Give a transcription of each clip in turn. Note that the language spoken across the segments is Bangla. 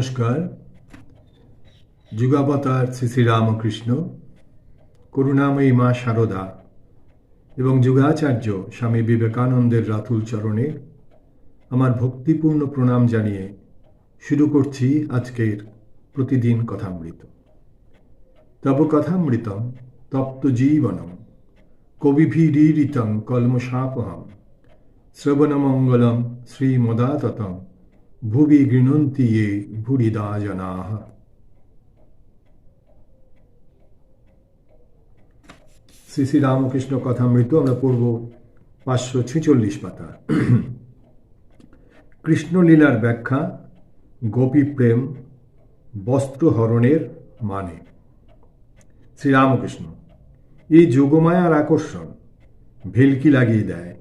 নমস্কার। যুগাবতার শ্রী শ্রী রামকৃষ্ণ, করুণাময়ী মা শারদা এবং যুগাচার্য স্বামী বিবেকানন্দের রাতুল চরণে আমার ভক্তিপূর্ণ প্রণাম জানিয়ে শুরু করছি আজকের প্রতিদিন কথামৃত। তব কথামৃতম তপ্ত জীবনম কবিভিরীরিতং কলমশাপহম শ্রবণমঙ্গলম শ্রীমদাততম ভুবি গৃণন্তি ये ভুরিদা জনাহ শ্রী শ্রী রামকৃষ্ণ কথামৃত আমরা পড়ব পাঁচশো ছেচল্লিশ পাতা। কৃষ্ণলীলার ব্যাখ্যা, গোপী প্রেম বস্ত্রহরণের মানে। শ্রীরামকৃষ্ণ এই যোগমায়ার আকর্ষণ ভেলকি লাগিয়ে দেয়।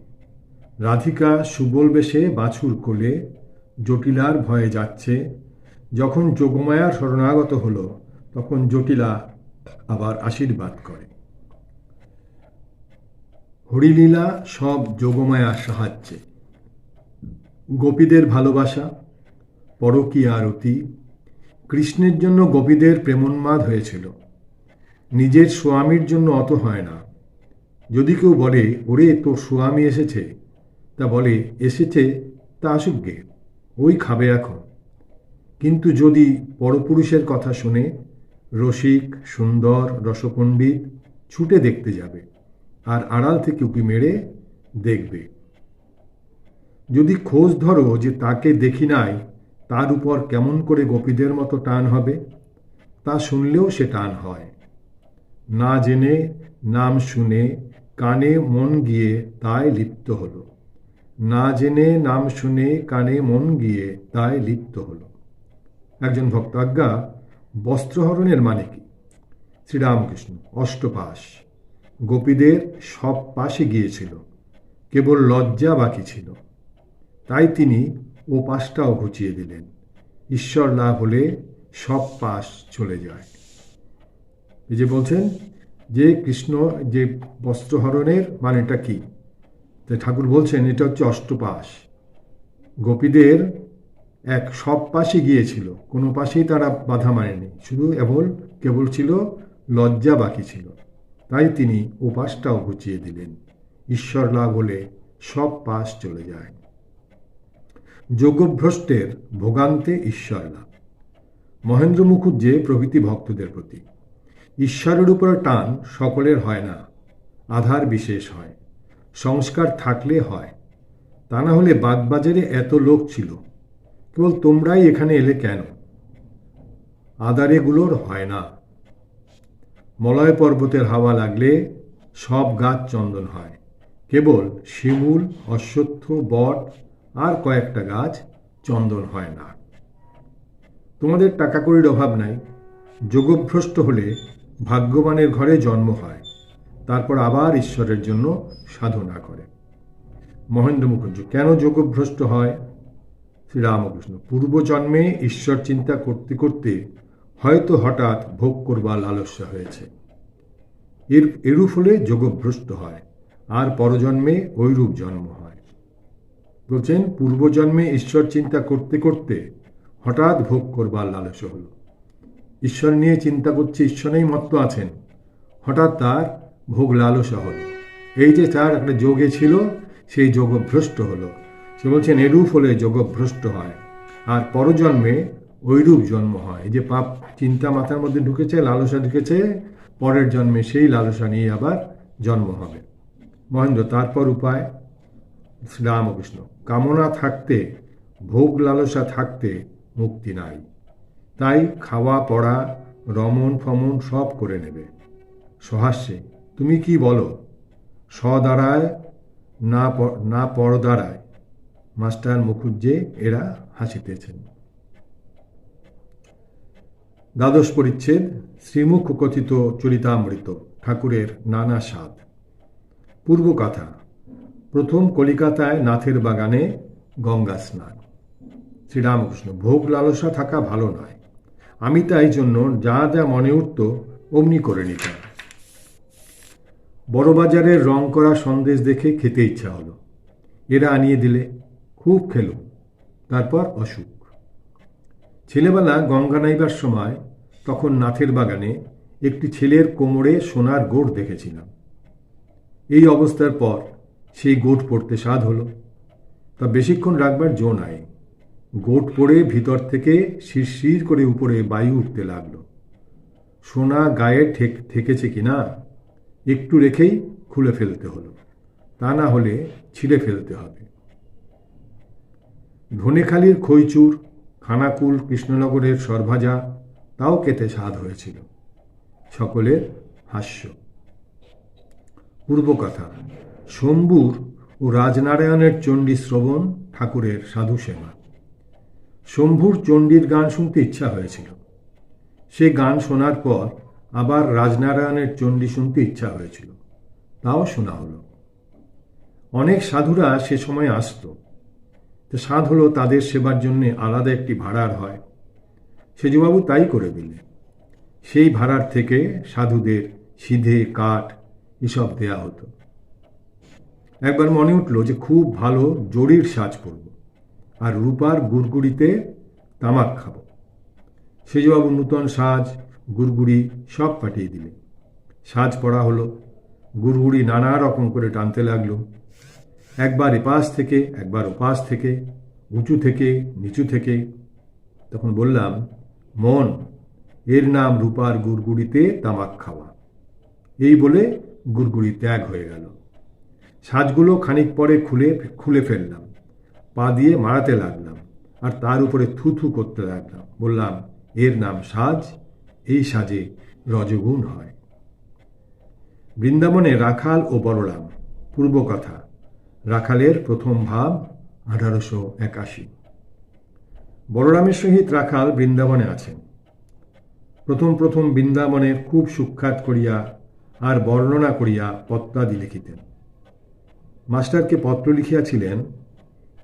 রাধিকা সুবল বেশে বাছুর কোলে জটিলার ভয়ে যাচ্ছে। যখন যোগমায়ার শরণাগত হল, তখন জটিলা আবার আশীর্বাদ করে। হরিলীলা সব যোগমায়ার সাহায্যে। গোপীদের ভালোবাসা পরকী আরতি, কৃষ্ণের জন্য গোপীদের প্রেমোন্মাদ হয়েছিল। নিজের স্বামীর জন্য অত হয় না। যদি কেউ বলে, ওরে, তোর স্বামী এসেছে? তা বলে, এসেছে তা আসুক গে। ওই খাবে এখন। কিন্তু যদি পরপুরুষের কথা শুনে রসিক, সুন্দর, রসপণ্ডিত ছুটে দেখতে যাবে আর আড়াল থেকে উকি মেরে দেখবে। যদি খোঁজ ধরো যে তাকে দেখি নাই, তার উপর কেমন করে গোপীদের মতো টান হবে, তা শুনলেও সে টান হয়। না জেনে, নাম শুনে, কানে মন গিয়ে তাই লিপ্ত হলো। না জেনে, নাম শুনে, কানে মন গিয়ে তাই লিপ্ত হল। একজন ভক্তাজ্ঞা বস্ত্রহরণের মানে কি? শ্রীরামকৃষ্ণ, অষ্টপাশ। গোপীদের সব পাশে গিয়েছিল, কেবল লজ্জা বাকি ছিল। তাই তিনি ও পাশটাও ঘুচিয়ে দিলেন, ঈশ্বর লাভ হলে সব পাশ চলে যায়। এই যে বলছেন, যে কৃষ্ণ, যে বস্ত্রহরণের মানেটা কি? তাই ঠাকুর বলছেন, এটা হচ্ছে অষ্টপাশ। গোপীদের এক সব পাশে গিয়েছিল, কোনো পাশেই তারা বাধা মানেনি শুধু এমন কেবল ছিল, লজ্জা বাকি ছিল। তাই তিনি উপাসটাও ঘুচিয়ে দিলেন। ঈশ্বর লাভ হলে সব পাশ চলে যায়। যোগভ্রষ্টের ভোগান্তে ঈশ্বর লাভ মহেন্দ্র মুখুজ্জে প্রভৃতি ভক্তদের প্রতি। ঈশ্বরের উপর টান সকলের হয় না, আধার বিশেষ হয়। সংস্কার থাকলে হয়। তা না হলে বাগবাজারে এত লোক ছিল। কেবল তোমরাই এখানে এলে কেন? আদারেগুলোর হয় না। মলয় পর্বতের হাওয়া লাগলে সব গাছ চন্দন হয়। কেবল শিমুল, অশ্বত্থ, বট আর কয়েকটা গাছ চন্দন হয় না। তোমাদের টাকা কড়ির অভাব নাই। যোগভ্রষ্ট হলে ভাগ্যবানের ঘরে জন্ম হয়। তারপর আবার ঈশ্বরের জন্য সাধনা করে। মহেন্দ্র মুখর্জি কেন যোগভ্রষ্ট হয়? শ্রীরামকৃষ্ণ, পূর্বজন্মে ঈশ্বর চিন্তা করতে করতে হয়তো হঠাৎ ভোগ করবার লালস্য হয়েছে। এর, এরূপ হলে যোগভ্রষ্ট হয়, আর পরজন্মে ঐরূপ জন্ম হয়। বলছেন, পূর্বজন্মে ঈশ্বর চিন্তা করতে করতে হঠাৎ ভোগ করবার লালস্য হল। ঈশ্বর নিয়ে চিন্তা করছে, ঈশ্বরেই মত্ত আছেন। হঠাৎ তার ভোগ লালসা হলো। এই যে তার একটা যোগে ছিল, সেই যোগভ্রষ্ট হলো। সে বলছেন এরূপ হলে যোগভ্রষ্ট হয়। আর পরজন্মে ওইরূপ জন্ম হয়। যে পাপ চিন্তা মাথার মধ্যে ঢুকেছে, লালসা ঢুকেছে, পরের জন্মে সেই লালসা নিয়ে আবার জন্ম হবে। মহেন্দ্র, তারপর উপায়? শ্রীরামকৃষ্ণ, কামনা থাকতে, ভোগ লালসা থাকতে মুক্তি নাই। তাই খাওয়া, পড়া রমন ফমন সব করে নেবে। সহাস্যে তুমি কি বলো? স দাঁড়ায় না না পর দাঁড়ায় মাস্টার মুখুজ্জে এরা হাসিতেছেন। দ্বাদশ পরিচ্ছেদ, শ্রীমুখ কথিত চরিতামৃত, ঠাকুরের নানা স্বাদ। পূর্ব কথা, প্রথম কলিকাতায় নাথের বাগানে গঙ্গা স্নান। শ্রীরামকৃষ্ণ, ভোগ লালসা থাকা ভালো নয়। আমি তাই জন্য যা যা মনে উঠত অমনি করে নিতাম। বড়বাজারের রং করা সন্দেশ দেখে খেতে ইচ্ছা হলো। এরা আনিয়ে দিলে খুব খেলো, তারপর অসুখ। ছেলেবেলা গঙ্গা নাইবার সময় তখন নাথের বাগানে একটি ছেলের কোমরে সোনার গোট দেখেছিলাম। এই অবস্থার পর সেই গোট পড়তে স্বাদ হলো। তা বেশিক্ষণ রাখবার জো নাই। গোট পড়ে ভিতর থেকে শিরশির করে উপরে বায়ু উঠতে লাগল। সোনা গায়ে ঠেক, ঠেকেছে কিনা একটু রেখেই খুলে ফেলতে হলো। তা না হলে ছিঁড়ে ফেলতে হবে। ধনেখালির খইচুর, খানাকুল, কৃষ্ণনগরের সরভাজা, তাও কেটে স্বাদ হয়েছিল। সকলের হাস্য। পূর্বকথা, শম্ভুর ও রাজনারায়ণের চণ্ডী শ্রবণ ঠাকুরের সাধু সেবা শম্ভুর চণ্ডীর গান শুনতে ইচ্ছা হয়েছিল। সে গান শোনার পর আবার রাজনারায়ণের চণ্ডী শুনতে ইচ্ছা হয়েছিল। তাও শোনা হলো। অনেক সাধুরা সে সময় আসত। তো সাধ হলো তাদের সেবার জন্য আলাদা একটি ভাড়ার হয়। সেজুবাবু তাই করে দিলে সেই ভাড়ার থেকে সাধুদের সিধে, কাঠ এসব দেয়া হতো। একবার মনে উঠল যে খুব ভালো জড়ির সাজ পরব আর রূপার গুড়গুড়িতে তামাক খাব। সেজবাবু নূতন সাজ গুড়গুড়ি সব পাঠিয়ে দিলে। সাজ পড়া হলো। গুড়গুড়ি নানা রকম করে টানতে লাগল। একবার এপাশ থেকে, একবার ওপাশ থেকে, উঁচু থেকে, নিচু থেকে। তখন বললাম, মন, এর নাম রূপার গুড়গুড়িতে তামাক খাওয়া। এই বলে গুড়গুড়ি ত্যাগ হয়ে গেল। সাজগুলো খানিক পরে খুলে খুলে ফেললাম। পা দিয়ে মারাতে লাগলাম আর তার উপরে থু থু করতে লাগলাম। বললাম, এর নাম সাজ এই সাজে রজগুণ হয়। বৃন্দাবনে রাখাল ও বলরাম, পূর্বকথা, রাখালের প্রথম ভাব আঠারোশো একাশি। বলরামের সহিত রাখাল বৃন্দাবনে আছেন। প্রথম প্রথম বৃন্দাবনের খুব সুখ্যাত করিয়া আর বর্ণনা করিয়া পত্রাদি লিখিতেন। মাস্টারকে পত্র লিখিয়াছিলেন,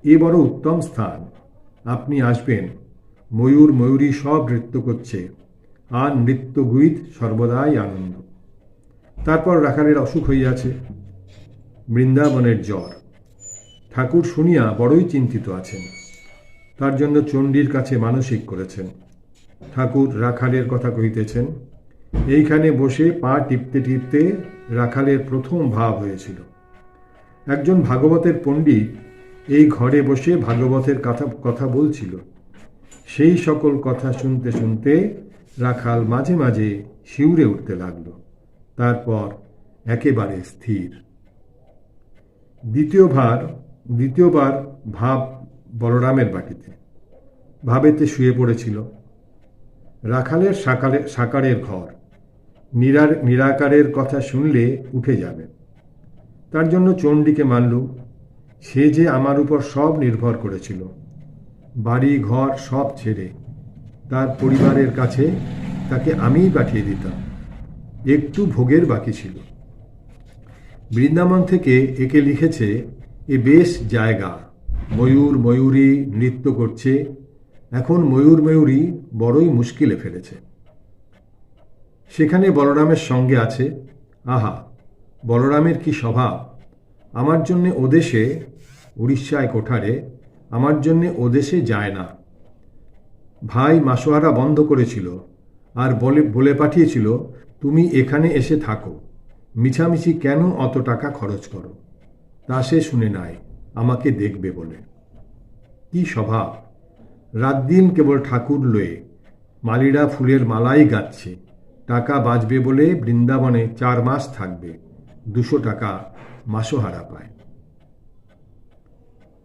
এ বড় উত্তম স্থান, আপনি আসবেন, ময়ূর ময়ূরী সব নৃত্য করছে আর নৃত্যগুইত সর্বদাই আনন্দ। তারপর রাখালের অসুখ হইয়াছে। বৃন্দাবনের জ্বর। ঠাকুর শুনিয়া বড়ই চিন্তিত আছেন। তার জন্য চণ্ডীর কাছে মানসিক করেছেন। ঠাকুর রাখালের কথা কহিতেছেন, এইখানে বসে পা টিপতে টিপতে রাখালের প্রথম ভাব হয়েছিল। একজন ভাগবতের পণ্ডিত এই ঘরে বসে ভাগবতের কথা কথা বলছিল। সেই সকল কথা শুনতে শুনতে রাখাল মাঝে মাঝে শিউরে উঠতে লাগল। তারপর একেবারে স্থির। দ্বিতীয়বার দ্বিতীয়বার ভাব বলরামের বাটিতে। ভাবেতে শুয়ে পড়েছিল। রাখালের সাকারে সাকারের ঘর। নিরার, নিরাকারের কথা শুনলে উঠে যাবে। তার জন্য চণ্ডীকে মানল, সে যে আমার উপর সব নির্ভর করেছিল। বাড়ি, ঘর সব ছেড়ে তার পরিবারের কাছে তাকে আমিই পাঠিয়ে দিতাম। একটু ভোগের বাকি ছিল। বৃন্দাবন থেকে একে লিখেছে, এ বেশ জায়গা। ময়ূর ময়ূরী নৃত্য করছে। এখন ময়ূর ময়ূরী বড়ই মুশকিলে ফেলেছে। সেখানে বলরামের সঙ্গে আছে, আহা, বলরামের কি স্বভাব? আমার জন্যে ওদেশে, উড়িষ্যায় কোঠারে, আমার জন্যে ওদেশে যায় না। ভাই মাসোহারা বন্ধ করেছিল আর বলে বলে পাঠিয়েছিল, তুমি এখানে এসে থাকো। মিছামিছি কেন অত টাকা খরচ করো? তা সে শুনে নাই, আমাকে দেখবে বলে। কি স্বভাব? রাত দিন কেবল ঠাকুর লয়ে মালিরা ফুলের মালাই গাচ্ছে। টাকা বাঁচবে বলে বৃন্দাবনে চার মাস থাকবে, দুশো টাকা মাসোহারা পায়।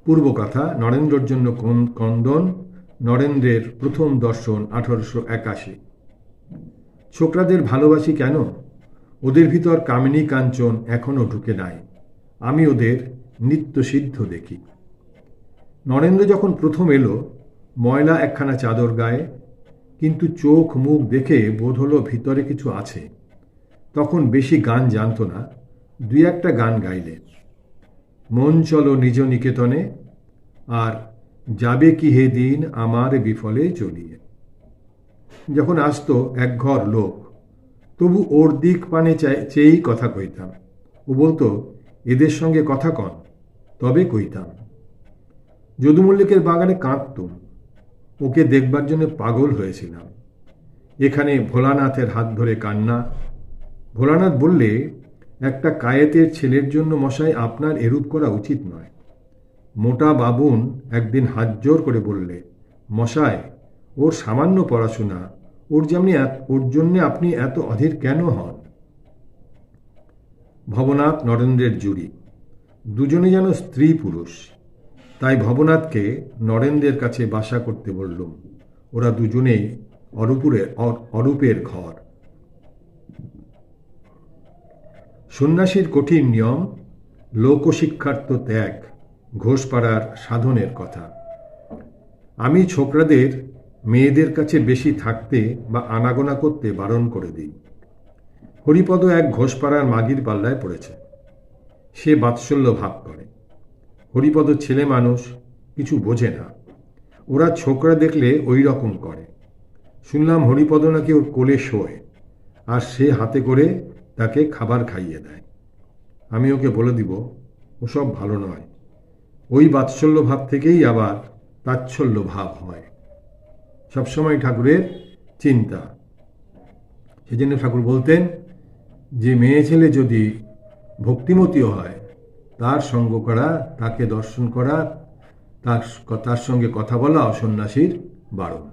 পূর্বকথা, নরেন্দ্রর জন্য কন্দন নরেন্দ্রের প্রথম দর্শন আঠারোশো একাশি। ছোকরাদের ভালোবাসি কেন? ওদের ভিতর কামিনী কাঞ্চন এখনও ঢুকে নাই। আমি ওদের নিত্য সিদ্ধ দেখি। নরেন্দ্র যখন প্রথম এলো, ময়লা একখানা চাদর গায়ে, কিন্তু চোখ মুখ দেখে বোধ হলো ভিতরে কিছু আছে। তখন বেশি গান জানত না, দুই একটা গান গাইলে। মন চলো নিজ নিকেতনে, আর যাবে কি হে দিন আমার বিফলে চলিয়ে। যখন আসতো এক ঘর লোক, তবু ওর দিক পানে চেয়েই কথা কইতাম। ও বলতো, এদের সঙ্গে কথা কন, তবে কইতাম। যদু মল্লিকের বাগানে কাঁদতুম, ওকে দেখবার জন্য পাগল হয়েছিলাম। এখানে ভোলানাথের হাত ধরে কান্না। ভোলানাথ বললে, একটা কায়েতের ছেলের জন্য মশাই আপনার এরূপ করা উচিত নয়। মোটা বাবুন একদিন হাত জোর করে বললে, মশায়, ওর সামান্য পড়াশোনা, ওর যেমনি ওর জন্যে আপনি এত অধীর কেন হন? ভবনাথ নরেন্দ্রের জুড়ি। দুজনে যেন স্ত্রী পুরুষ। তাই ভবনাথকে নরেন্দ্রের কাছে বাসা করতে বললুম। ওরা দুজনেই অরূপুরে অ- অরূপের ঘর। সন্ন্যাসীর কঠিন নিয়ম, লোকশিক্ষার্থ ত্যাগ। ঘোষপাড়ার সাধনের কথা। আমি ছোকরাদের, মেয়েদের কাছে বেশি থাকতে বা আনাগোনা করতে বারণ করে দিই। হরিপদ এক ঘোষপাড়ার মাগির পাল্লায় পড়েছে। সে বাৎসল্য ভাব করে। হরিপদ ছেলে মানুষ, কিছু বোঝে না। ওরা ছোকরা দেখলে ওই রকম করে। শুনলাম হরিপদ নাকি ওর কোলে শোয়। আর সে হাতে করে তাকে খাবার খাইয়ে দেয়। আমি ওকে বলে দিব, ওসব ভালো নয়। ওই বাৎসল্য ভাব থেকেই আবার তাচ্ছল্য ভাব হয়। সবসময় ঠাকুরের চিন্তা। সেজন্য ঠাকুর বলতেন, যে মেয়ে ছেলে যদি ভক্তিমতীও হয়, তার সঙ্গ করা, তাকে দর্শন করা, তার তার সঙ্গে কথা বলা অসন্ন্যাসীর বারণ।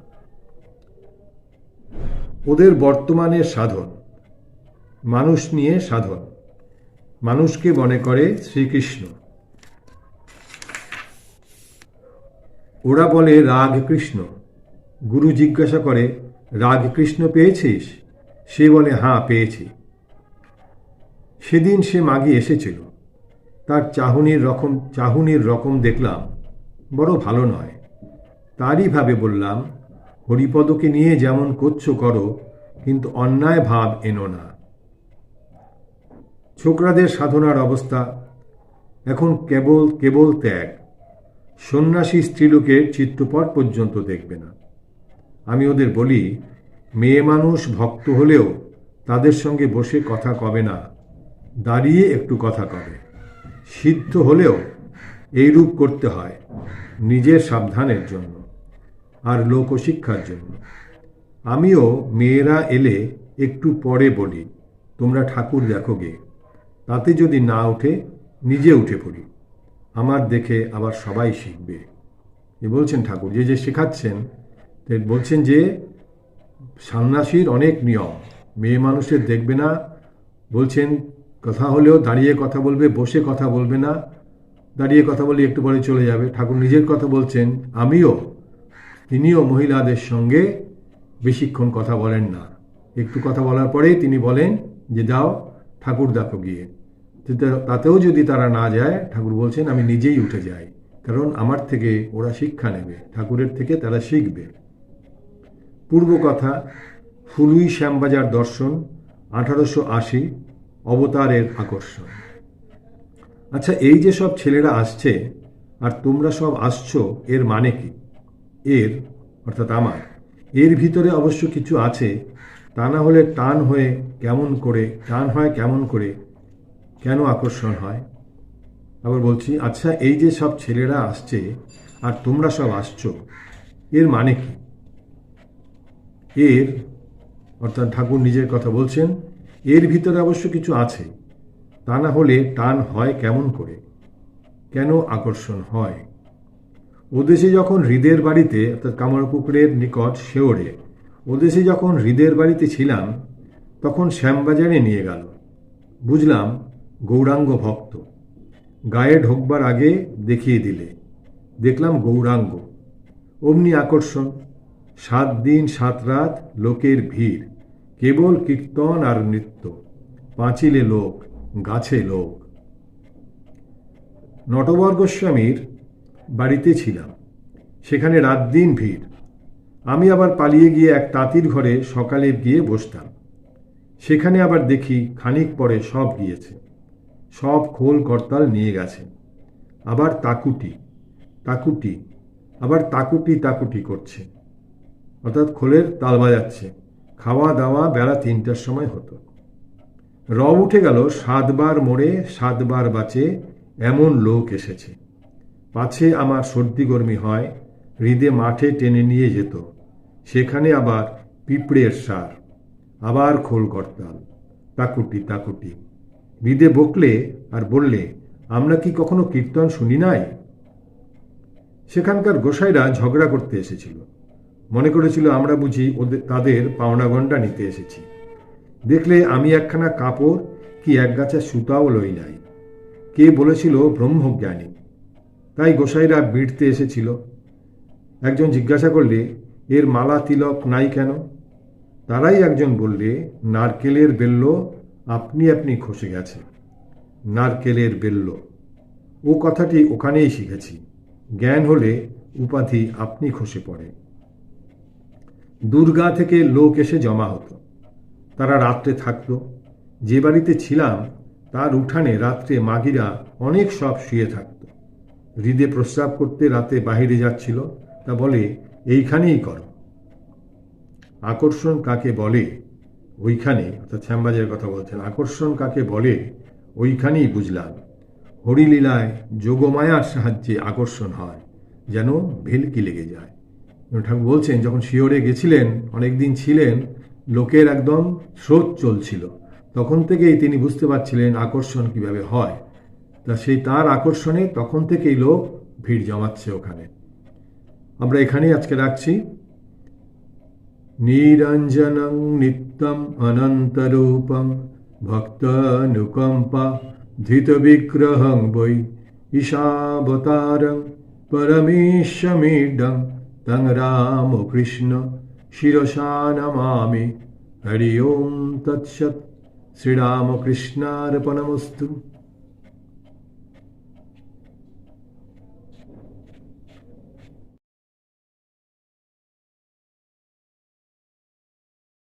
ওদের বর্তমানে সাধন, মানুষ নিয়ে সাধন। মানুষকে মনে করে শ্রীকৃষ্ণ। ওরা বলে রাগ কৃষ্ণ। গুরু জিজ্ঞাসা করে রাগ কৃষ্ণ পেয়েছিস? সে বলে হাঁ পেয়েছি। সেদিন সে মাগি এসেছিল। তার চাহনির রকম, চাহুনির রকম দেখলাম, বড় ভালো নয়। তারই ভাবে বললাম, হরিপদকে নিয়ে যেমন করছ করো, কিন্তু অন্যায় ভাব এনো না। ছোকরাদের সাধনার অবস্থা এখন কেবল কেবল ত্যাগ। সন্ন্যাসী স্ত্রীলোকের চিত্তপট পর্যন্ত দেখবে না। আমি ওদের বলি, মেয়ে মানুষ ভক্ত হলেও তাদের সঙ্গে বসে কথা কবে না, দাঁড়িয়ে একটু কথা কবে। সিদ্ধ হলেও এইরূপ করতে হয় নিজের সাবধানের জন্য আর লোকশিক্ষার জন্য। আমিও মেয়েরা এলে একটু পরে বলি, তোমরা ঠাকুর দেখো গে তাতে যদি না ওঠে নিজে উঠে পড়ি। আমার দেখে আবার সবাই শিখবে। এ বলছেন ঠাকুর, যে যে শেখাচ্ছেন বলছেন যে সন্ন্যাসীর অনেক নিয়ম, মেয়ে মানুষের দেখবে না, বলছেন কথা হলেও দাঁড়িয়ে কথা বলবে, বসে কথা বলবে না, দাঁড়িয়ে কথা বলে একটু পরে চলে যাবে। ঠাকুর নিজের কথা বলছেন, আমিও, তিনিও মহিলাদের সঙ্গে বেশিক্ষণ কথা বলেন না। একটু কথা বলার পরেই তিনি বলেন যে, যাও ঠাকুর দেখো গিয়ে। তাতেও যদি তারা না যায়, ঠাকুর বলছেন, আমি নিজেই উঠে যাই। কারণ আমার থেকে ওরা শিক্ষা নেবে, ঠাকুরের থেকে তারা শিখবে। পূর্ব কথা, ফুলুই শ্যামবাজার দর্শন, আঠারোশো আশি, অবতারের আকর্ষণ। আচ্ছা এই যে সব ছেলেরা আসছে, আর তোমরা সব আসছো, এর মানে কি? এর, অর্থাৎ আমার, এর ভিতরে অবশ্য কিছু আছে, তা না হলে টান হয়ে কেমন করে, টান হয় কেমন করে কেন আকর্ষণ হয়? আবার বলছি আচ্ছা এই যে সব ছেলেরা আসছে, আর তোমরা সব আসছো, এর মানে কি? এর, অর্থাৎ ঠাকুর নিজের কথা বলছেন, এর ভিতরে অবশ্য কিছু আছে, তা না হলে টান হয় কেমন করে? কেন আকর্ষণ হয়? ওদেশে যখন হৃদের বাড়িতে, অর্থাৎ কামরপুকুরের নিকট শেওড়ে ওদেশে যখন হৃদের বাড়িতে ছিলাম, তখন শ্যামবাজারে নিয়ে গেল। বুঝলাম গৌরাঙ্গ ভক্ত। গায়ে ঢোকবার আগে দেখিয়ে দিলে। দেখলাম গৌরাঙ্গ। অমনি আকর্ষণ। সাত দিন সাত রাত লোকের ভিড়। কেবল কীর্তন আর নৃত্য। পাঁচিলে লোক, গাছে লোক। নটবর গোস্বামীর বাড়িতে ছিলাম। সেখানে রাত দিন ভিড়। আমি আবার পালিয়ে গিয়ে এক তাঁতির ঘরে সকালে গিয়ে বসতাম। সেখানে আবার দেখি খানিক পরে সব গিয়েছে। সব খোল করতাল নিয়ে গেছে। আবার তাকুটি তাকুটি, আবার তাকুটি তাকুটি করছে। অর্থাৎ খোলের তাল বাজাচ্ছে। খাওয়া দাওয়া বেলা তিনটার সময় হতো। রব উঠে গেল, সাতবার মোড়ে সাতবার বাঁচে এমন লোক এসেছে। পাছে আমার সর্দি গরমি হয়, হৃদে মাঠে টেনে নিয়ে যেত। সেখানে আবার পিঁপড়ের সার, আবার খোল করতাল, তাকুটি তাকুটি। হৃদে বকলে আর বললে, আমরা কি কখনো কীর্তন শুনি নাই? সেখানকার গোসাইরা ঝগড়া করতে এসেছিল। মনে করেছিল, আমরা বুঝি ওদের তাদের পাওনা গন্ডা নিতে এসেছি। দেখলে আমি একখানা কাপড় কি এক একগাছা সুতাও লই নাই। কে বলেছিল, ব্রহ্মজ্ঞানী? তাই গোসাইরা বিড়তে এসেছিল। একজন জিজ্ঞাসা করলে, এর মালা তিলক নাই কেন? তারাই একজন বললে, নারকেলের বেল্ল আপনি আপনি খসে গেছে নারকেলের বেল্ল। ও কথাটি ওখানেই শিখেছি। জ্ঞান হলে উপাধি আপনি খসে পড়ে দুর্গা থেকে লোক এসে জমা হতো। তারা রাত্রে থাকতো। যে বাড়িতে ছিলাম, তার উঠানে রাত্রে মাগিরা অনেক সব শুয়ে থাকত। হৃদে প্রস্রাব করতে রাতে বাহিরে যাচ্ছিল। তা বলে, এইখানেই করো। আকর্ষণ কাকে বলে ওইখানে, অর্থাৎ শ্যামবাজের কথা বলছেন, আকর্ষণ কাকে বলে, ওইখানেই বুঝলাম। হরিলীলায় যোগমায়ার সাহায্যে আকর্ষণ হয়, যেন ভেলকি লেগে যায়। ঠাকুর বলছেন, যখন শিওরে গেছিলেন, অনেকদিন ছিলেন, লোকের একদম স্রোত চলছিল। তখন থেকেই তিনি বুঝতে পারছিলেন আকর্ষণ কীভাবে হয়। তা সেই তার আকর্ষণে তখন থেকেই লোক ভিড় জমাচ্ছে ওখানে। আমরা এখানেই আজকে রাখছি। নিরঞ্জনং নিত্যম অনন্তরূপম ভক্তানুকম্পা ধৃতবিগ্রহং বৈ ঈশাবতারং পরমেশ্বমিডং তং রামকৃষ্ণ শিরসা নমামি হরি ওম তৎসৎ শ্রীরামকৃষ্ণার্পণমস্তু